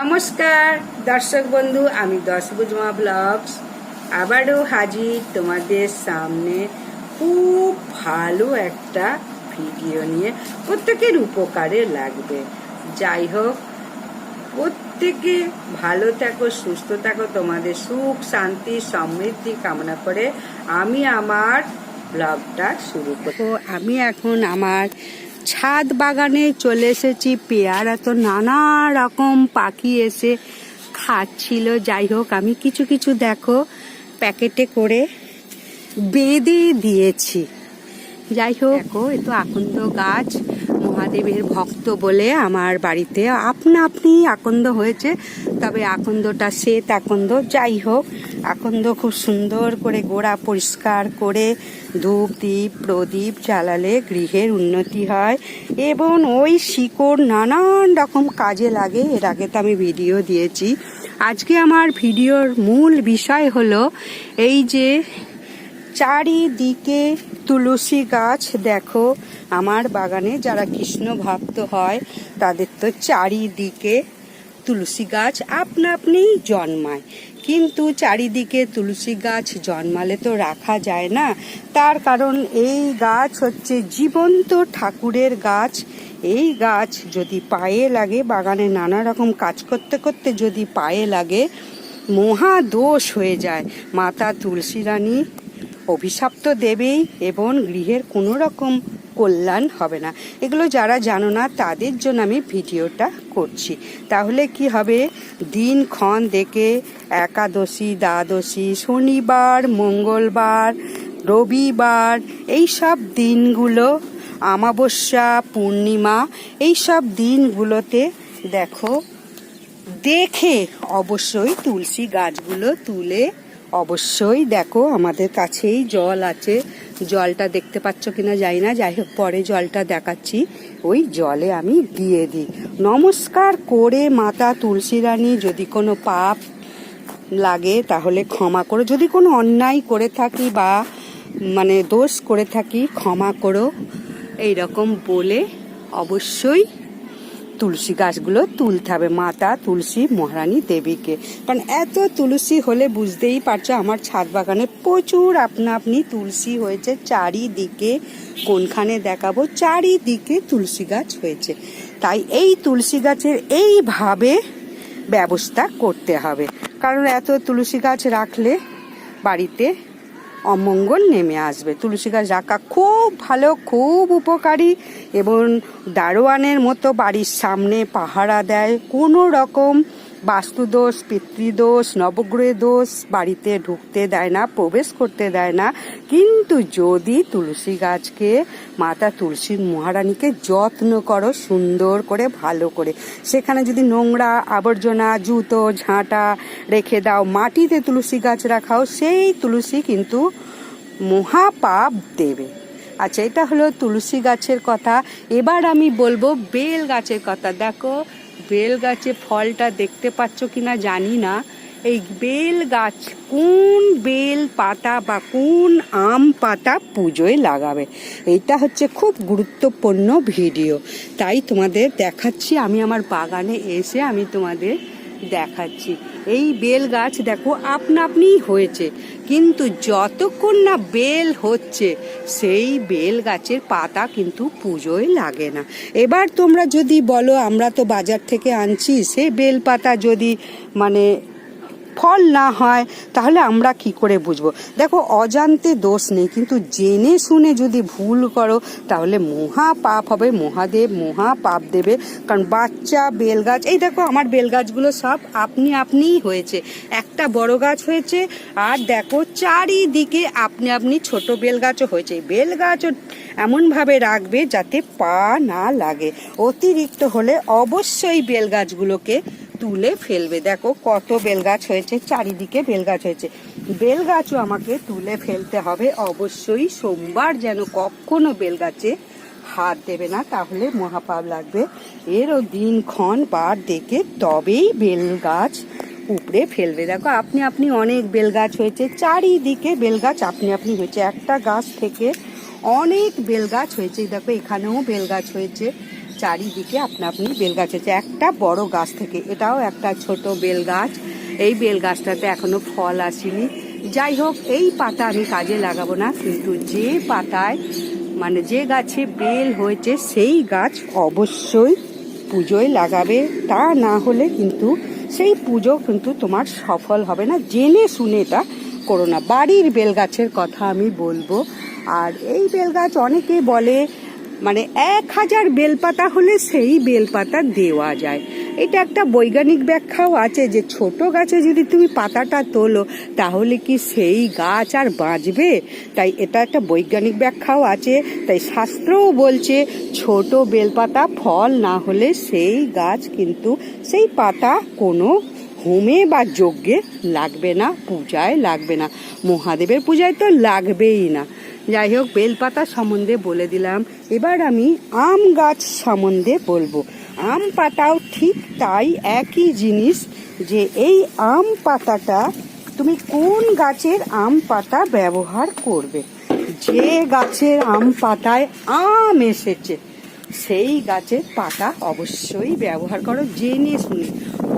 নমস্কার, দর্শক বন্ধু, আমি দশভুজমা ব্লগস। আবারও হাজির তোমাদের সামনে খুব ভালো একটা ভিডিও নিয়ে প্রত্যেকের উপকারে লাগবে। যাই হোক, প্রত্যেকে ভালো থাকো, সুস্থ থাকো, তোমাদের সুখ, শান্তি, সমৃদ্ধি কামনা করে আমি আমার ব্লগটা শুরু করব। আমি এখন আমার ছাদ বাগানে চলে এসেছি। পেয়ারা তো নানা রকম পাখি এসে খাচ্ছিল। যাই হোক, আমি কিছু কিছু দেখো, প্যাকেটে করে বেঁধে দিয়েছি। যাই হোক এ তো আকন্দ গাছ। মহাদেবের ভক্ত বলে আমার বাড়িতে আপনা আপনি আকন্দ হয়েছে। তবে আকন্দটা শ্বেত আকন্দ, যাই হোক, আকন্দ খুব সুন্দর করে গোড়া পরিষ্কার করে ধূপ দ্বীপ প্রদীপ জ্বালালে গৃহের উন্নতি হয় এবং ওই শিকড় নানান রকম কাজে লাগে। এর আগে তো আমি ভিডিও দিয়েছি। আজকে আমার ভিডিওর মূল বিষয় হলো এই যে চারিদিকে তুলসী গাছ, দেখো, আমার বাগানে যারা কৃষ্ণ ভক্ত হয়, তাদের তো চারিদিকে তুলসী গাছ আপনা আপনিই জন্মায়। কিন্তু চারিদিকে তুলসী গাছ জন্মালে তো রাখা যায় না। তার কারণ এই গাছ হচ্ছে জীবন্ত ঠাকুরের গাছ। এই গাছ যদি পায়ে লাগে, বাগানে নানা রকম কাজ করতে করতে যদি পায়ে লাগে, মহা দোষ হয়ে যায়। মাতা তুলসী রানী অভিশাপ তো দেবেই, এবং গৃহের কোনো রকম কল্যাণ হবে না। এগুলো যারা জানো না, তাদের জন্য আমি ভিডিওটা করছি। তাহলে কি হবে? দিনক্ষণ দেখে একাদশী, দ্বাদশী, শনিবার, মঙ্গলবার, রবিবার এই সব দিনগুলো আমাবস্যা পূর্ণিমা এই সব দিনগুলোতে দেখো, দেখে অবশ্যই তুলসী গাছগুলো তুলে অবশ্যই দেখো, আমাদের কাছেই জল আছে। জলটা দেখতে পাচ্ছ কিনা যাই না। যাই হোক, পরে জলটা দেখাচ্ছি। ওই জলে আমি দিয়ে দিই। নমস্কার করে মাতা তুলসী রানী যদি কোনো পাপ লাগে তাহলে ক্ষমা করো। যদি কোনো অন্যায় করে থাকি বা মানে দোষ করে থাকি, ক্ষমা করো। এই রকম বলে অবশ্যই তুলসী গাছগুলো তুলতে হবে, মাতা তুলসী, মহারানী দেবীকে। কারণ এত তুলসী হলে বুঝতেই পারছ আমার ছাদ বাগানে প্রচুর আপনা আপনি তুলসী হয়েছে। চারিদিকে কোনখানে দেখাবো? চারিদিকে তুলসী গাছ হয়েছে। তাই এই তুলসী গাছের এইভাবে ব্যবস্থা করতে হবে। কারণ এত তুলসী গাছ রাখলে বাড়িতে অমঙ্গল নেমে আসবে। তুলসী গাছ রাখা খুব ভালো, খুব উপকারী এবং দারোয়ানের মতো বাড়ির সামনে পাহারা দেয়। কোনো রকম বাস্তুদোষ, পিতৃদোষ নবগ্রহ দোষ বাড়িতে ঢুকতে দেয় না, প্রবেশ করতে দেয় না। কিন্তু যদি তুলসী গাছকে, মাতা তুলসীর মহারানীকে যত্ন করো, সুন্দর করে, ভালো করে। সেখানে যদি নোংরা আবর্জনা, জুতো, ঝাঁটা রেখে দাও, মাটিতে তুলসী গাছ রাখাও, সেই তুলসী কিন্তু মহাপাপ দেবে। আচ্ছা এটা হলো তুলসী গাছের কথা। এবার আমি বলব বেল গাছের কথা। দেখো বেল গাছে ফলটা দেখতে পাচ্ছ কিনা জানি না। এই বেল গাছ কোন বেল পাতা বা কোন আম পাতা পুজোয় লাগাবে? এটা হচ্ছে খুব গুরুত্বপূর্ণ ভিডিও। তাই তোমাদের দেখাচ্ছি, আমি আমার বাগানে এসে আমি তোমাদের দেখাচ্ছি। এই বেল গাছ দেখো, আপনা আপনিই হয়েছে। কিন্তু যতক্ষণ না বেল হচ্ছে, সেই বেল গাছের পাতা কিন্তু পুজোয় লাগে না। এবার তোমরা যদি বলো, আমরা তো বাজার থেকে আনছি, সে বেল পাতা যদি মানে ফল না হয়, তাহলে আমরা কি করে বুঝব? দেখো, অজান্তে দোষ নেই, কিন্তু জেনে শুনে যদি ভুল করো, তাহলে মহা পাপ হবে, মহাদেব মহা পাপ দেবে কারণ বাচ্চা, বেলগাছ, এই দেখো আমার বেলগাছগুলো সব আপনি আপনিই হয়েছে। একটা বড় গাছ হয়েছে, আর দেখো চারিদিকে আপনি আপনি ছোট বেলগাছও হয়েছে। বেলগাছও এমনভাবে রাখবে যাতে পা না লাগে। অতিরিক্ত হলে অবশ্যই বেলগাছগুলোকে তুলে ফেলবে। দেখো কত বেলগাছ হয়েছে, চারিদিকে বেলগাছ হয়েছে। বেলগাছও আমাকে তুলে ফেলতে হবে। অবশ্যই সোমবার যেন কখনো বেলগাছে হাত দেবে না, তাহলে মহাপাপ লাগবে। এরও দিনক্ষণ বার দেখে তবেই বেলগাছ উপড়ে ফেলবে। দেখো, আপনি আপনি অনেক বেলগাছ হয়েছে, চারিদিকে বেলগাছ আপনি আপনি হয়েছে। একটা গাছ থেকে অনেক বেলগাছ হয়েছে। দেখো, এখানেও বেলগাছ হয়েছে। চারিদিকে আপনা আপনি বেল গাছ হচ্ছে। একটা বড় গাছ থেকে, এটাও একটা ছোট বেল গাছ। এই বেল গাছটাতে এখনও ফল আসেনি। যাই হোক, এই পাতা আমি কাজে লাগাবো না, কিন্তু যে পাতায় মানে যে গাছে বেল হয়েছে, সেই গাছ অবশ্যই পুজোয় লাগাবে। তা না হলে কিন্তু সেই পুজো কিন্তু তোমার সফল হবে না। জেনে শুনে এটা করো না। বাড়ির বেল গাছের কথা আমি বলব। আর এই বেল গাছ অনেকে বলে মানে এক হাজার বেলপাতা হলে সেই বেলপাতা দেওয়া যায়। এটা একটা বৈজ্ঞানিক ব্যাখ্যাও আছে যে ছোট গাছে যদি তুমি পাতাটা তোলো, তাহলে কি সেই গাছ আর বাঁচবে? তাই এটা একটা বৈজ্ঞানিক ব্যাখ্যাও আছে। তাই শাস্ত্রও বলছে ছোট বেলপাতা ফল না হলে সেই গাছ কিন্তু সেই পাতা কোনো হোমে বা যজ্ঞে লাগবে না, পূজায় লাগবে না। মহাদেবের পূজায় তো লাগবেই না। যাই হোক, বেলপাতা সম্বন্ধে বলে দিলাম। এবার আমি আম গাছ সম্বন্ধে বলব। আম পাতাও ঠিক তাই একই জিনিস যে এই আম পাতাটা তুমি কোন গাছের আম পাতা ব্যবহার করবে? যে গাছের আম পাতায় আম এসেছে, সেই গাছের পাতা অবশ্যই ব্যবহার করো। জেনে শুনে।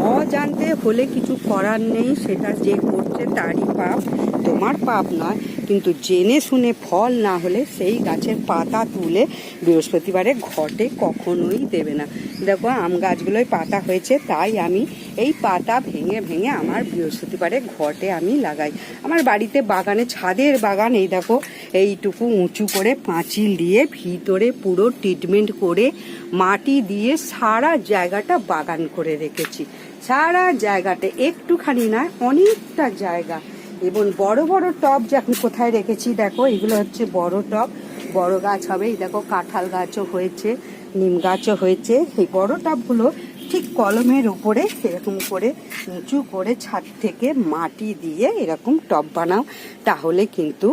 অজান্তে হলে কিছু করার নেই, সেটা যে করছে তারই পাপ। তোমার পাপ নয়। কিন্তু জেনে শুনে ফল না হলে সেই গাছের পাতা তুলে বৃহস্পতিবারে ঘটে কখনোই দেবে না। দেখো, আম গাছগুলোয় পাতা হয়েছে, তাই আমি এই পাতা ভেঙে ভেঙে আমার বৃহস্পতিবারে ঘটে আমি লাগাই। আমার বাড়িতে বাগানে, ছাদের বাগান, এই দেখো, এইটুকু উঁচু করে পাঁচিল দিয়ে ভিতরে পুরো ট্রিটমেন্ট করে মাটি দিয়ে সারা জায়গাটা বাগান করে রেখেছি। সারা জায়গাটা একটুখানি নয়, অনেকটা জায়গা। এবং বড় বড় টব আমি কোথায় রেখেছি, দেখো, এগুলো হচ্ছে বড় টব বড় গাছ হবে এই দেখো, কাঁঠাল গাছও হয়েছে, নিম গাছও হয়েছে। এই বড় টবগুলো ঠিক কলমের উপরে এরকম করে উঁচু করে ছাদ থেকে মাটি দিয়ে এরকম টব বানাও, তাহলে কিন্তু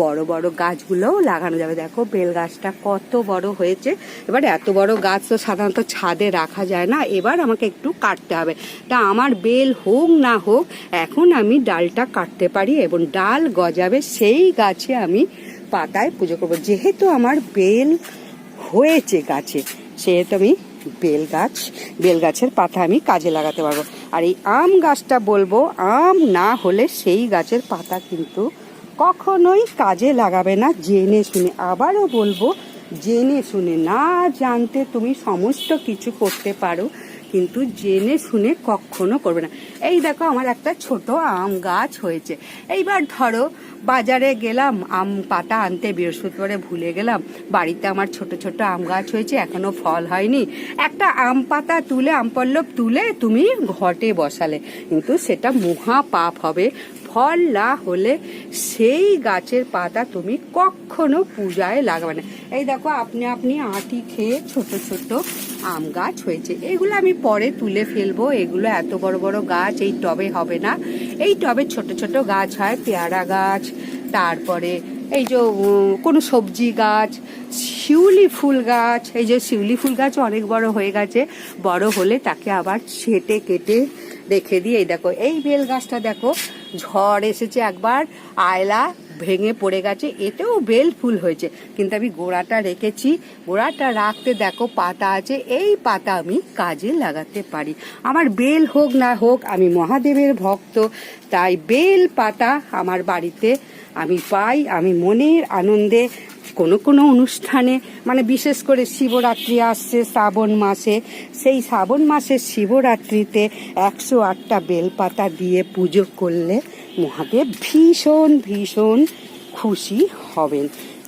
বড় বড় গাছগুলোও লাগানো যাবে। দেখো বেল গাছটা কত বড় হয়েছে। এবার এত বড় গাছ তো সাধারণত ছাদে রাখা যায় না। এবার আমাকে একটু কাটতে হবে। তা আমার বেল হোক না হোক, এখন আমি ডালটা কাটতে পারি এবং ডাল গজাবে সেই গাছে আমি পাতায় পুজো করব। যেহেতু আমার বেল হয়েছে গাছে, সেহেতু আমি বেল গাছ বেল গাছের পাতা আমি কাজে লাগাতে পারব। আর এই আম গাছটা বলব, আম না হলে সেই গাছের পাতা কিন্তু কখনোই কাজে লাগাবে না, জেনে শুনে। আবারও বলব, জেনে শুনে না জানতে তুমি সমস্ত কিছু করতে পারো। কিন্তু জেনে শুনে কখনো করবে না। এই দেখো আমার একটা ছোট আম গাছ হয়েছে। এইবার ধরো, বাজারে গেলাম, আম পাতা আনতে বৃহস্পতিবারে ভুলে গেলাম। বাড়িতে আমার ছোট ছোট আম গাছ হয়েছে, এখনও ফল হয়নি। একটা আম পাতা তুলে আম পল্লব তুলে তুমি ঘটে বসালে। কিন্তু সেটা মহা পাপ হবে। ফল না হলে সেই গাছের পাতা তুমি কখনো পূজায় লাগাবে না। এই দেখো, আপনি আপনি আটি খেয়ে ছোট ছোট আম গাছ হয়েছে। এগুলো আমি পরে তুলে ফেলব। এগুলো এত বড় বড় গাছ, এই টবে হবে না। এই টবে ছোট ছোট গাছ হয়, পেয়ারা গাছ, তারপরে এই যে কোনো সবজি গাছ, শিউলি ফুল গাছ। এই যে শিউলি ফুল গাছ অনেক বড় হয়ে গেছে। বড় হলে তাকে আবার ছেটে কেটে রেখে দিয়ে এই দেখো, এই বেল গাছটা দেখো, ঝড় এসেছে একবার, আয়লা ভেঙে পড়ে গেছে, এতেও বেল ফুল হয়েছে। কিন্তু আমি গোড়াটা রেখেছি, গোড়াটা রাখতে দেখো পাতা আছে, এই পাতা আমি কাজে লাগাতে পারি। আমার বেল হোক না হোক, আমি মহাদেবের ভক্ত, তাই বেল পাতা আমার বাড়িতে আমি পাই, আমি মনের আনন্দে কোনো কোনো অনুষ্ঠানে মানে বিশেষ করে শিবরাত্রি আসছে, শ্রাবণ মাসে, সেই শ্রাবণ মাসের শিবরাত্রিতে একশো আটটা বেলপাতা দিয়ে পুজো করলে মহাদেব ভীষণ ভীষণ খুশি হবেন।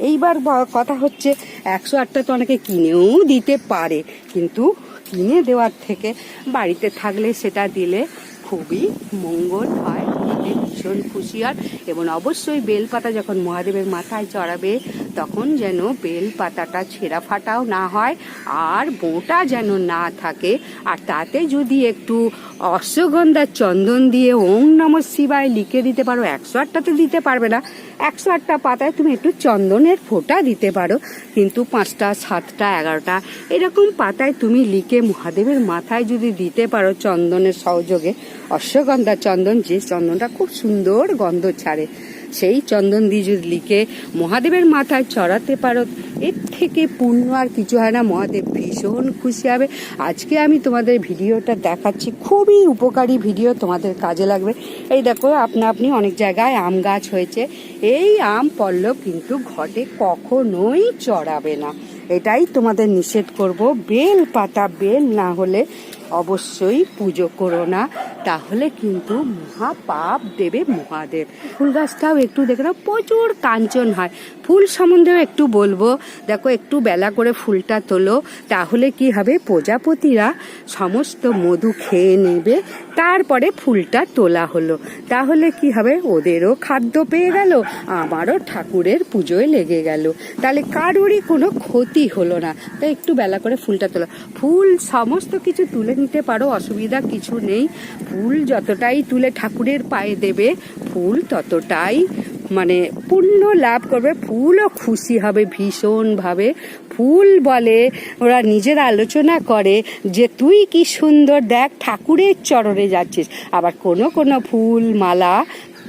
এইবার কথা হচ্ছে একশো আটটা তো অনেকে কিনেও দিতে পারে, কিন্তু কিনে দেওয়ার থেকে বাড়িতে থাকলে সেটা দিলে খুবই মঙ্গল হয় ভীষণ খুশি হয় এবং অবশ্যই বেলপাতা যখন মহাদেবের মাথায় চড়াবে তখন যেন বেল পাতাটা ছেঁড়া ফাটাও না হয় আর বোটা যেন না থাকে। আর তাতে যদি একটু অশ্বগন্ধার চন্দন দিয়ে ওং নম শিবায় লিখে দিতে পারো, একশো আটটাতে দিতে পারবে না। একশো আটটা পাতায় তুমি একটু চন্দনের ফোঁটা দিতে পারো, কিন্তু পাঁচটা, সাতটা, এগারোটা, এরকম পাতায় তুমি লিখে মহাদেবের মাথায় যদি দিতে পারো চন্দনের সহযোগে, অশ্বগন্ধা চন্দন, যে চন্দনটা খুব সুন্দর গন্ধ ছাড়ে। সেই চন্দন লিখে মহাদেবের মাথায় চড়াতে পারো। এর থেকে পূর্ণ আর কিছু হয় না। মহাদেব ভীষণ খুশি হবে। আজকে আমি তোমাদের ভিডিওটা দেখাচ্ছি। খুবই উপকারী ভিডিও তোমাদের কাজে লাগবে। এই দেখো, আপনা আপনি অনেক জায়গায় আম গাছ হয়েছে। এই আম পল্লব কিন্তু ঘটে কখনোই চড়াবে না। এটাই তোমাদের নিষেধ করব। বেল পাতা, বেল না হলে অবশ্যই পুজো করো না। তাহলে কিন্তু মহা পাপ দেবে মহাদেব। ফুল গাছটাও একটু দেখে প্রচুর কাঞ্চন হয়। ফুল সম্বন্ধেও একটু বলব। দেখো, একটু বেলা করে ফুলটা তোলো। তাহলে কি হবে? প্রজাপতিরা সমস্ত মধু খেয়ে নেবে। তারপরে ফুলটা তোলা হলো। তাহলে কি হবে? ওদেরও খাদ্য পেয়ে গেল। আমারও ঠাকুরের পুজোয় লেগে গেল। তাহলে কারোরই কোনো ক্ষতি হলো না। তাই একটু বেলা করে ফুলটা তোলা। ফুল সমস্ত কিছু তুলে নিতে পারো, অসুবিধা কিছু নেই। ফুল যতটাই তুলে ঠাকুরের পায়ে দেবে, ফুল ততটাই মানে পূর্ণ লাভ করবে, ফুলও খুশি হবে ভীষণভাবে। ফুল বলে, ওরা নিজের আলোচনা করে যে, তুই কি সুন্দর, দেখ, ঠাকুরের চরণে যাচ্ছিস। আবার কোনো কোনো ফুল মালা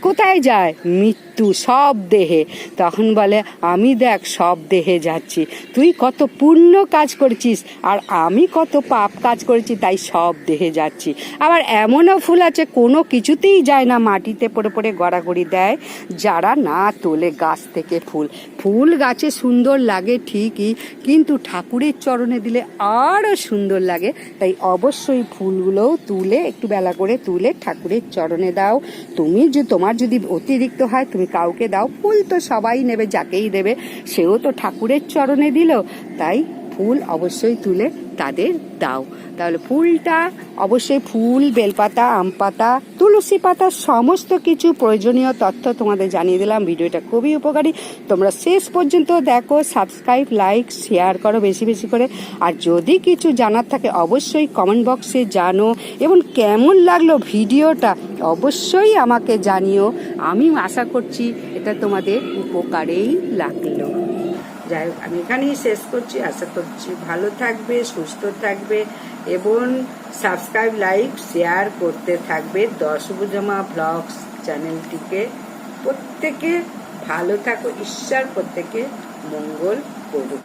কোথায় যায়? মৃত্যু সব দেহে। তখন বলে, আমি দেখ, সব দেহে যাচ্ছি। তুই কত পুণ্য কাজ করেছিস আর আমি কত পাপ কাজ করেছি, তাই সব দেহে যাচ্ছি। আবার এমনও ফুল আছে, কোনো কিছুতেই যায় না, মাটিতে পড়ে পড়ে গড়াগড়ি দেয়। যারা না তোলে গাছ থেকে ফুল ফুল গাছে সুন্দর লাগে ঠিকই, কিন্তু ঠাকুরের চরণে দিলে আরও সুন্দর লাগে। তাই অবশ্যই ফুলগুলোও তুলে, একটু বেলা করে তুলে ঠাকুরের চরণে দাও। তুমি যে, তোমার যদি অতিরিক্ত হয়, তুমি কাউকে দাও ফুল তো সবাই নেবে যাকেই দেবে সেও তো ঠাকুরের চরণে দিল। তাই ফুল অবশ্যই তুলে তাদের দাও। তাহলে ফুলটা অবশ্যই ফুল, বেলপাতা আম পাতা তুলসী পাতা, সমস্ত কিছু প্রয়োজনীয় তথ্য তোমাদের জানিয়ে দিলাম। ভিডিওটা খুবই উপকারী। তোমরা শেষ পর্যন্ত দেখো সাবস্ক্রাইব লাইক শেয়ার করো বেশি বেশি করে। আর যদি কিছু জানার থাকে, অবশ্যই কমেন্ট বক্সে জানো। এবং কেমন লাগল ভিডিওটা, অবশ্যই আমাকে জানিও। আমি আশা করছি এটা তোমাদের উপকারেই লাগল। যাই হোক, আমি এখানেই শেষ করছি। আশা করছি ভালো থাকবে, সুস্থ থাকবে এবং সাবস্ক্রাইব, লাইক, শেয়ার করতে থাকবে দশভুজমা ব্লগস চ্যানেলটিকে। প্রত্যেকে ভালো থাকো, ঈশ্বর প্রত্যেকে মঙ্গল করুক।